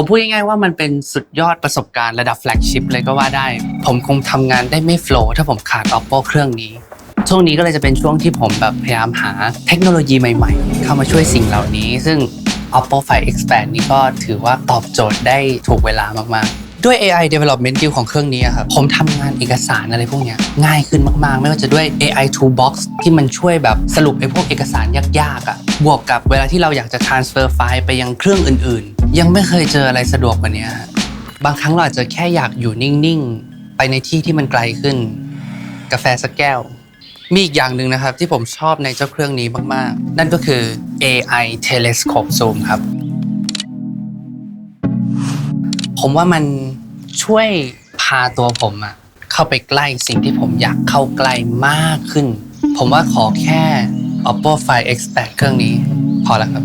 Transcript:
ผมพูดง่ายๆว่ามันเป็นสุดยอดประสบการณ์ระดับแฟลกชิพเลยก็ว่าได้ ผมคงทำงานได้ไม่โฟล์ถ้าผมขาด Oppo เครื่องนี้ ช่วงนี้ก็เลยจะเป็นช่วงที่ผมแบบพยายามหาเทคโนโลยีใหม่ๆ เข้ามาช่วยสิ่งเหล่านี้ ซึ่ง Oppo Find Expand นี่ก็ถือว่าตอบโจทย์ได้ถูกเวลามากๆด้วย AI development เดียวของเครื่องนี้ครับ ผมทำงานเอกสารอะไรพวกนี้ง่ายขึ้นมาก ๆ ไม่ว่าจะด้วย AI Toolbox ที่มันช่วยแบบสรุปไอ้พวกเอกสารยาก ๆอะบวกกับเวลาที่เราอยากจะ transfer ไฟล์ไปยังเครื่องอื่น ๆ ยังไม่เคยเจออะไรสะดวกกว่านี้บางครั้งเราอาจจะแค่อยากอยู่นิ่งๆ ไปในที่ที่มันไกลขึ้น กาแฟสักแก้ว มีอีกอย่างหนึ่งนะครับที่ผมชอบในเจ้าเครื่องนี้มากๆ นั่นก็คือ AI Telescope Zoom ครับ ผมว่ามันช่วยพาตัวผมอะเข้าไปใกล้สิ่งที่ผมอยากเข้าใกล้มากขึ้น ผมว่าขอแค่ Oppo Find X8 เครื่องนี้ พอแล้วครับ